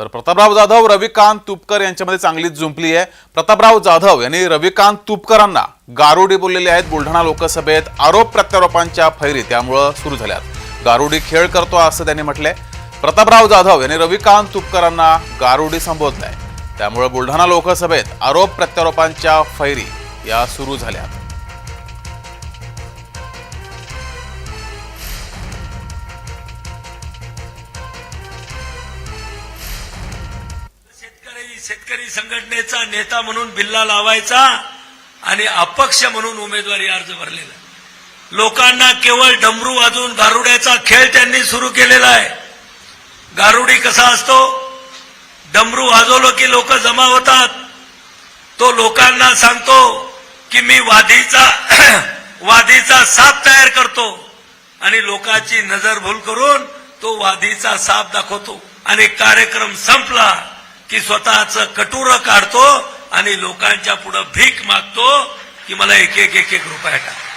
तर प्रतापराव जाधव रविकांत तुपकर यांच्यामध्ये चांगलीच जुंपली आहे. प्रतापराव जाधव यांनी रविकांत तुपकरांना गारुडी बोललेले आहेत. बुलढाणा लोकसभेत आरोप प्रत्यारोपांच्या फैरी त्यामुळं सुरू झाल्यात. गारुडी खेळ करतो असं त्यांनी म्हटलंय. प्रतापराव जाधव यांनी रविकांत तुपकरांना गारुडी संबोधलाय. त्यामुळे बुलढाणा लोकसभेत आरोप प्रत्यारोपांच्या फैरी या सुरू झाल्यात. शेतकरी संघटनेचा नेता म्हणून बिल्ला लावायचा आणि अपक्ष म्हणून उमेदवारी अर्ज भरलेला. लोकांना केवळ डमरू वाजून गारुड्याचा खेळ त्यांनी सुरू केलेला आहे. गारुडी कसा असतो? डमरू वाजवलं की लोक जमा होतात. तो लोकांना सांगतो की मी वादीचा वादीचा साप तयार करतो आणि लोकांची नजर भूल करून तो वादीचा साप दाखवतो. आणि कार्यक्रम संपला. की स्वतःच कटुर काढतो आणि लोकांच्या पुढं भीक मागतो की मला एक एक एक एक रुपया टाक.